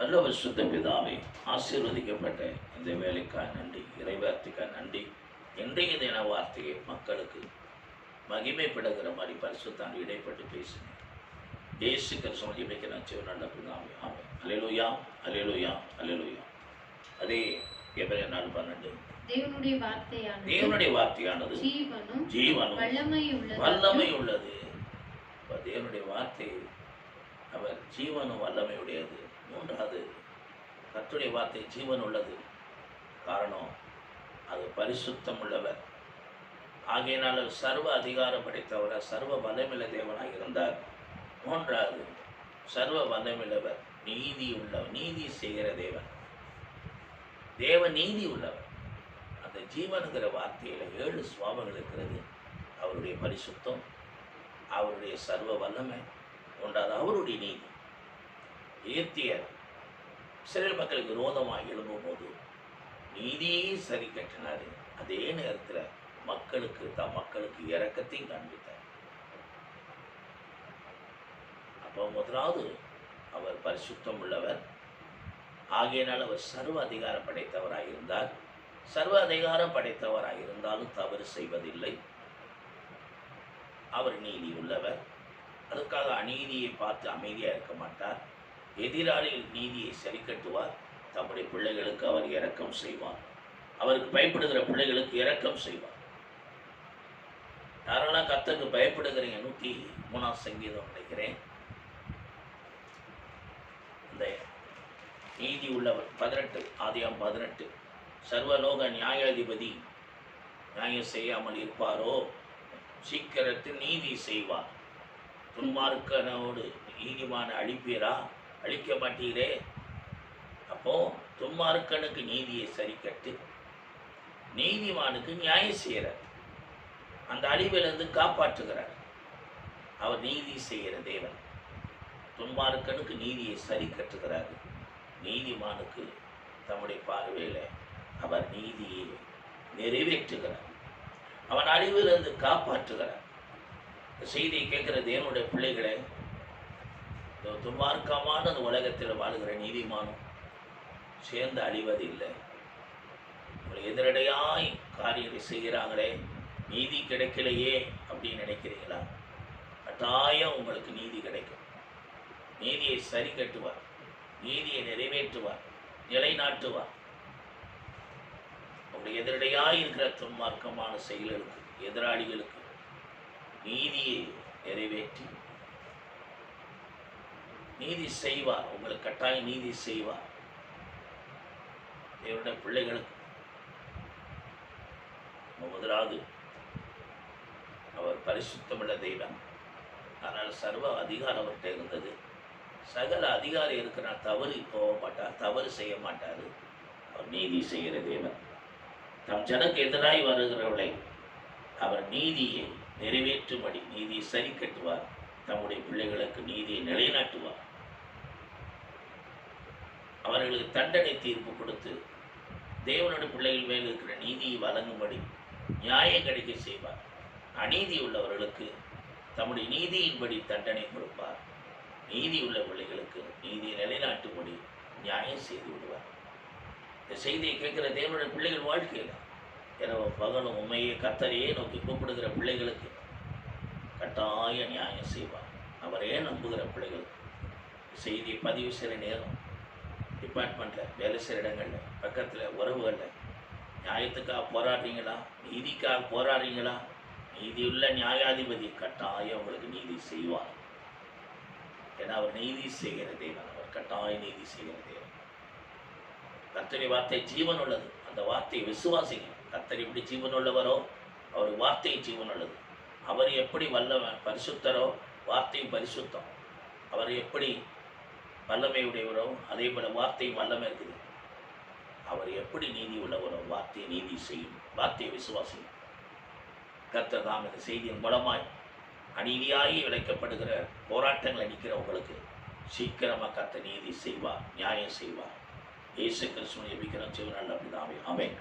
நல்ல சுத்த பிதாவே ஆசீர்வதிக்கப்பட்ட இந்த வேலைக்காக நன்றி இறைவார்த்தைக்காக நன்றி. இன்றைய தின வார்த்தையை மக்களுக்கு மகிமைப்படுகிற மாதிரி பரிசுத்தான் இடைப்பட்டு பேசினேன் இயேசு கிறிஸ்துவ ஜெபிக்க நான் செய்ய நல்ல பிதாவே ஆமே அலையலுயா அலையலுயா அலையலுயா அதே எவரே நாள் பன்னெண்டு. தேவனுடைய வார்த்தையானது தேவனுடைய வார்த்தையானது ஜீவனும் ஜீவனும் வல்லமை உள்ளது வல்லமை உள்ளது தேவனுடைய வார்த்தை அவர் ஜீவனும் வல்லமை உடையது மூன்றாவது கத்துடைய வார்த்தை ஜீவன் உள்ளது. காரணம் அது பரிசுத்தம் உள்ளவர் ஆகையினால் சர்வ அதிகாரம் படைத்தவர் சர்வ வல்லமில்ல தேவனாக இருந்தார். மூன்றாவது சர்வ வல்லமில்லவர் நீதி உள்ளவர் நீதி செய்கிற தேவன். தேவ நீதி உள்ளவர். அந்த ஜீவனுங்கிற வார்த்தையில் ஏழு சுவாபங்கள் இருக்கிறது. அவருடைய பரிசுத்தம் அவருடைய சர்வ வல்லமை ஒன்றாவது அவருடைய நீதி. ஏத்தியர். இஸ்ரேல் மக்களுக்கு விரோதமாக எழும்பும்போது நீதியே சரி கட்டினார். அதே நேரத்தில் மக்களுக்கு தம் மக்களுக்கு இறக்கத்தையும் காண்பித்தார். அப்போ முதலாவது அவர் பரிசுத்தம் உள்ளவர் ஆகையினால் அவர் சர்வ அதிகாரம் படைத்தவராக இருந்தார். சர்வ அதிகாரம் படைத்தவராக இருந்தாலும் தவறு செய்வதில்லை. அவர் நீதி உள்ளவர். அதுக்காக அநீதியை பார்த்து அமைதியாக இருக்க மாட்டார். எதிராளியின் நீதியை சரி கட்டுவார் தம்முடைய பிள்ளைகளுக்கு அவர் இரக்கம் செய்வார் அவருக்கு பயப்படுகிற பிள்ளைகளுக்கு இரக்கம் செய்வார் யாரெல்லாம் கத்தருக்கு பயப்படுகிறீங்க? நூற்றி மூணாம் சங்கீதம் நினைக்கிறேன் இந்த நீதி உள்ளவர் பதினெட்டு ஆதியாம் பதினெட்டு. சர்வலோக நியாயாதிபதி நியாயம் செய்யாமல் இருப்பாரோ? சீக்கிரத்தில் நீதி செய்வார். துன்மார்க்கனோடு நீதிமான அழிப்பீரா? அழிக்க மாட்டீரே. அப்போ துன்மார்க்கனுக்கு நீதியை சரி கட்டு நீதிமானுக்கு நியாயம் செய்கிறார். அந்த அழிவிலிருந்து காப்பாற்றுகிறார். அவர் நீதி செய்கிற தேவன். துன்மார்க்கனுக்கு நீதியை சரி கட்டுகிறார் நீதிமானுக்கு தம்முடைய பார்வையில் அவர் நீதியை நிறைவேற்றுகிறார். அவன் அழிவிலிருந்து காப்பாற்றுகிறார். இந்த செய்தியை கேட்கிற தேவனுடைய பிள்ளைகளை துன்மார்க்கமான அந்த உலகத்தில் வாழுகிற நீதிமானும் சேர்ந்து அழிவதில்லை. உங்களை எதிரடையாய் காரியங்களை செய்கிறாங்களே நீதி கிடைக்கலையே அப்படின்னு நினைக்கிறீங்களா? கட்டாயம் உங்களுக்கு நீதி கிடைக்கும். நீதியை சரி கட்டுவார். நீதியை நிறைவேற்றுவார். நிலைநாட்டுவார். உங்களுடைய எதிரடையாய் இருக்கிற துன்மார்க்கமான செயல்களுக்கு எதிராளிகளுக்கு நீதியை நிறைவேற்றி நீதி செய்வார். உங்களுக்கு கட்டாயம் நீதி செய்வார். தேவனுடைய பிள்ளைகளுக்கு முதலாவது அவர் பரிசுத்தமுள்ள தெய்வம். ஆனால் சர்வ அதிகாரம் அவர்கிட்ட இருந்தது. சகல அதிகாரி இருக்கிறார். தவறு போக மாட்டார். தவறு செய்ய மாட்டார். அவர் நீதி செய்கிற தேவன். தம் ஜனக்கு எதிராய் வருகிறவளை அவர் நீதியை நிறைவேற்றும்படி நீதியை சரி கட்டுவார். தம்முடைய பிள்ளைகளுக்கு நீதியை நிலைநாட்டுவார். அவர்களுக்கு தண்டனை தீர்ப்பு கொடுத்து தேவனுடைய பிள்ளைகள் மேல் இருக்கிற நீதியை வழங்கும்படி நியாயம் கிடைக்க செய்வார். அநீதி உள்ளவர்களுக்கு தம்முடைய நீதியின்படி தண்டனை கொடுப்பார். நீதி உள்ள பிள்ளைகளுக்கு நீதியை நிலைநாட்டும்படி நியாயம் செய்து விடுவார். இந்த செய்தியை கேட்கிற தேவனுடைய பிள்ளைகள் வாழ்க்கையில் இரவு பகலும் உண்மையே கத்தரையே நோக்கி கூப்பிடுகிற பிள்ளைகளுக்கு கட்டாய நியாயம் செய்வார். அவரே நம்புகிற பிள்ளைகளுக்கு. செய்தியை பதிவு செய்கிற நேரம் டிபார்ட்மெண்ட்டில் வேலை செய்கிற இடங்களில் பக்கத்தில் உறவுகளில் நியாயத்துக்காக போராடுறீங்களா? நீதிக்காக போராடுறீங்களா? நீதியுள்ள நியாயாதிபதி கட்டாயம் உங்களுக்கு நீதி செய்வார். ஏன்னா அவர் நீதி செய்கிற தேவன். அவர் கட்டாய நீதி செய்கிற தேவன். கத்தரி வார்த்தை ஜீவன் உள்ளது அந்த வார்த்தையை விசுவாசிங்க. கத்தரி எப்படி ஜீவன் உள்ளவரோ அவர் வார்த்தை ஜீவன் உள்ளது அவர் எப்படி வல்லவன் பரிசுத்தரோ வார்த்தையும் பரிசுத்தம். அவர் எப்படி வல்லமை உறவும் அதே போல வார்த்தையும் வல்லமை இருக்குது. அவர் எப்படி நீதி உள்ளவரோ வார்த்தையை நீதி செய்யும் வார்த்தையை விசுவாசியும். கர்த்தர் தாம் இந்த செய்தியின் மூலமாய் அநீதியாகி விளைக்கப்படுகிற போராட்டங்களை நிற்கிறவங்களுக்கு சீக்கிரமாக கத்த நீதி செய்வார் நியாயம் செய்வார். இயேசு கிறிஸ்துவன் எபிக்கிறோம் சிவனால் அப்படிதான் ஆமென்.